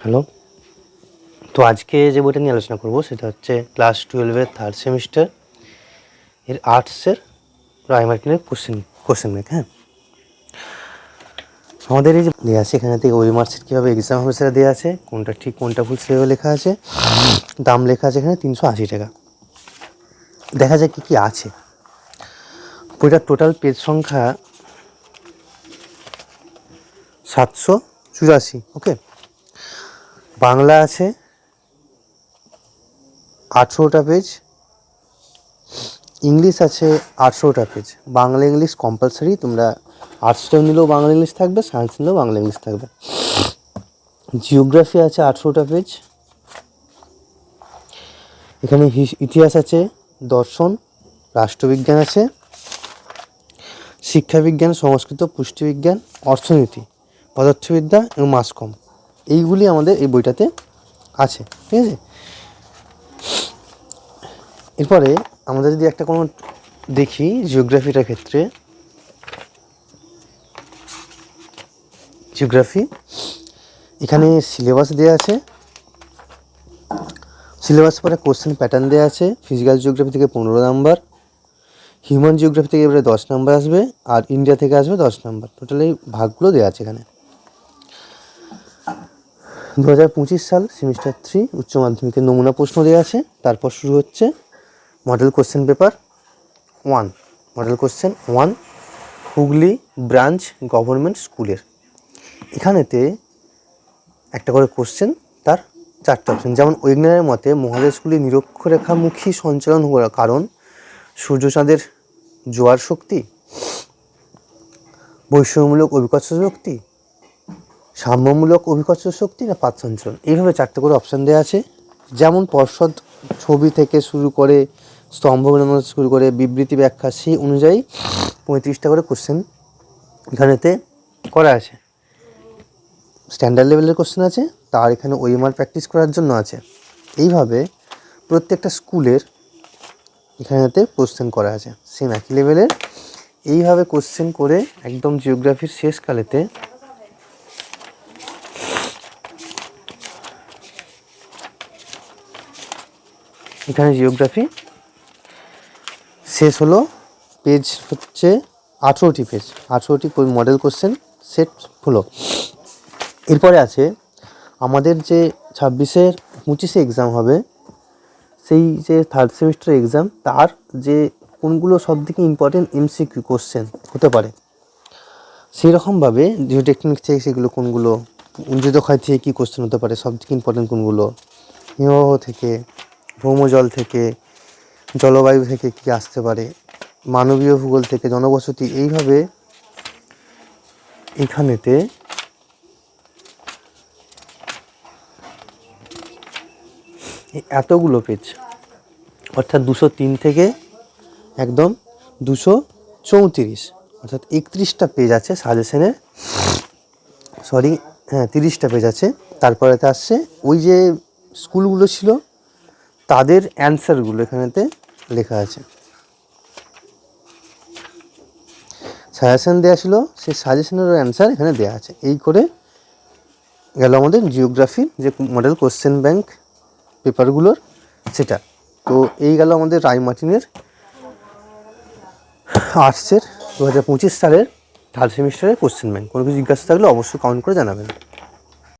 Hello? তো আজকে যে বইটা নিয়ে আলোচনা করব সেটা হচ্ছে ক্লাস টুয়েলভের থার্ড সেমিস্টার এর আর্টসের প্রাইমার্কিনের কোশ্চেন কোশ্চেন ব্যাংক হ্যাঁ? আমাদের এই যে দেওয়া আছে, এখানে থেকে ওই মার্কশিট কীভাবে এক্সাম হবে সেটা দেওয়া আছে, কোনটা ঠিক, কোনটা ভুল সেভাবে লেখা আছে, দাম লেখা আছে এখানে তিনশো আশি টাকা। দেখা যায় কী কী আছে। বইটার টোটাল পেজ সংখ্যা সাতশো চুরাশি ওকে বাংলা আছে, আঠেরোটা পেজ ইংলিশ আছে আঠেরোটা পেজ বাংলা ইংলিশ কম্পালসারি তোমরা আর্টসটাও নিলেও বাংলা ইংলিশ থাকবে সায়েন্স নিলেও বাংলা ইংলিশ থাকবে। জিওগ্রাফি আছে আঠেরোটা পেজ এখানে হিস- ইতিহাস আছে, দর্শন, রাষ্ট্রবিজ্ঞান আছে, শিক্ষাবিজ্ঞান, সংস্কৃত, পুষ্টিবিজ্ঞান, অর্থনীতি, পদার্থবিদ্যা এবং মাসকম এইগুলি আমাদের এই বইটাতে আছে, ঠিক আছে? এরপরে আমরা যদি একটা কোনো দেখি জিওগ্রাফিটার ক্ষেত্রে, জিওগ্রাফি, এখানে সিলেবাস দেওয়া আছে। সিলেবাস পরে কোশ্চেন প্যাটার্ন দেওয়া আছে, ফিজিক্যাল জিওগ্রাফি থেকে পনেরো নাম্বার, হিউম্যান জিওগ্রাফি থেকে এবারে দশ নাম্বার আসবে, আর ইন্ডিয়া থেকে আসবে দশ নাম্বার। টোটাল ভাগগুলো দেওয়া আছে এখানে। দু হাজার পঁচিশ সাল সেমিস্টার থ্রি উচ্চ মাধ্যমিকের নমুনা প্রশ্ন দেওয়া আছে। তারপর শুরু হচ্ছে model question paper one model question one Hooghly branch government স্কুলের এখানেতে একটা করে কোশ্চেন তার চারটে অপশন যেমন ওয়েগনারের মতে মহাদেশ মহাদেশগুলি নিরক্ষরেখামুখী সঞ্চালন হওয়ার কারণ সূর্যচাঁদের জোয়ার শক্তি, বৈষম্যমূলক অভিকর্ষ শক্তি সাম্যমূলক অভিকর্ষ শক্তি না পাত সঞ্চালন এইভাবে চারটে করে অপশান দেওয়া আছে। যেমন পর্ষদ ছবি থেকে শুরু করে, স্তম্ভ থেকে শুরু করে, বিবৃতি ব্যাখ্যা, সেই অনুযায়ী পঁয়ত্রিশটা করে কোশ্চেন এখানেতে করা আছে। স্ট্যান্ডার্ড লেভেলের কোশ্চেন আছে, তার এখানে ওইমার প্র্যাকটিস করার জন্য আছে। এইভাবে প্রত্যেকটা স্কুলের এখানেতে কোশ্চেন করা আছে সেম একই লেভেলের এইভাবে কোশ্চেন করে একদম জিওগ্রাফির শেষকালেতে এখানে জিওগ্রাফি শেষ হলো পেজ হচ্ছে আঠেরোটি পেজ আঠেরোটি মডেল কোশ্চেন সেট হলো। এরপরে আছে, আমাদের যে ছাব্বিশের পঁচিশে এক্সাম হবে, সেই যে থার্ড সেমিস্টার এক্সাম তার যে কোনগুলো সব থেকে ইম্পর্টেন্ট এমসিকিউ কোশ্চেন হতে পারে। সেই রকমভাবে জিওটেকনিক থেকে সেগুলো কোনগুলো উজ্জিতক্ষয় থেকে কী কোশ্চেন হতে পারে সব থেকে ইম্পর্টেন্ট কোনগুলো, হিমবাহ থেকে ভৌমজল থেকে, জলবায়ু থেকে কী আসতে পারে, মানবীয় ভূগোল থেকে, জনবসতি, এইভাবে এখানেতে এতগুলো পেজ অর্থাৎ দুশো তিন থেকে একদম দুশো চৌত্রিশ, অর্থাৎ একত্রিশটা পেজ আছে সাজেশনের সরি হ্যাঁ তিরিশটা পেজ আছে, তারপরেতে আসছে ওই যে স্কুলগুলো ছিল তাদের অ্যান্সারগুলো এখানেতে লেখা আছে। সাজেশন দেওয়া ছিল, সেই সাজেশনেরও অ্যান্সার এখানে দেওয়া আছে। এই করে গেল আমাদের জিওগ্রাফি যে মডেল কোশ্চেন ব্যাংক পেপারগুলোর সেটা। তো এই গেল আমাদের রায় মার্টিনের আর্টসের দু হাজার পঁচিশ সালের থার্ড সেমিস্টারের কোশ্চেন ব্যাংক কোনো কিছু জিজ্ঞাসা থাকলে অবশ্যই কাউন্ট করে জানাবেন।